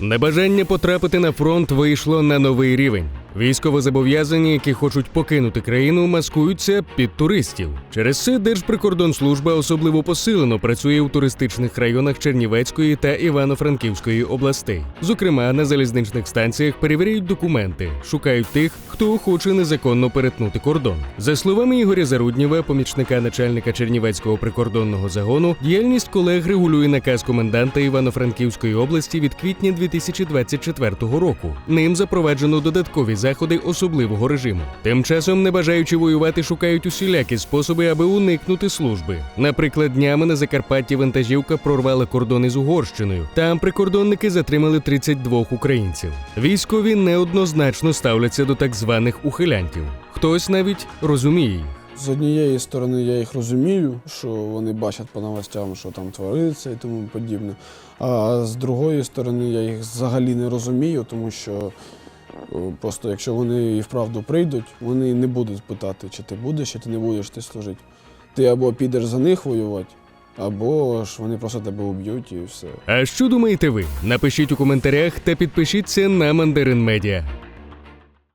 Небажання потрапити на фронт вийшло на новий рівень. Військовозобов'язані, які хочуть покинути країну, маскуються під туристів. Через це Держприкордонслужба особливо посилено працює у туристичних районах Чернівецької та Івано-Франківської областей. Зокрема, на залізничних станціях перевіряють документи, шукають тих, хто хоче незаконно перетнути кордон. За словами Ігоря Заруднєва, помічника начальника Чернівецького прикордонного загону, діяльність колег регулює наказ коменданта Івано-Франківської області від квітня 2024 року. Ним запроваджено додаткові заходи особливого режиму. Тим часом, не бажаючи воювати, шукають усілякі способи, аби уникнути служби. Наприклад, днями на Закарпатті вантажівка прорвала кордон із Угорщиною. Там прикордонники затримали 32 українців. Військові неоднозначно ставляться до так званих ухилянтів. Хтось навіть розуміє їх. З однієї сторони я їх розумію, що вони бачать по новостям, що там твориться і тому подібне. А з другої сторони я їх взагалі не розумію, тому що просто якщо вони і вправду прийдуть, вони не будуть питати, чи ти будеш, чи ти не будеш ти служити. Ти або підеш за них воювати, або ж вони просто тебе уб'ють і все. А що думаєте ви? Напишіть у коментарях та підпишіться на Мандарин Медіа.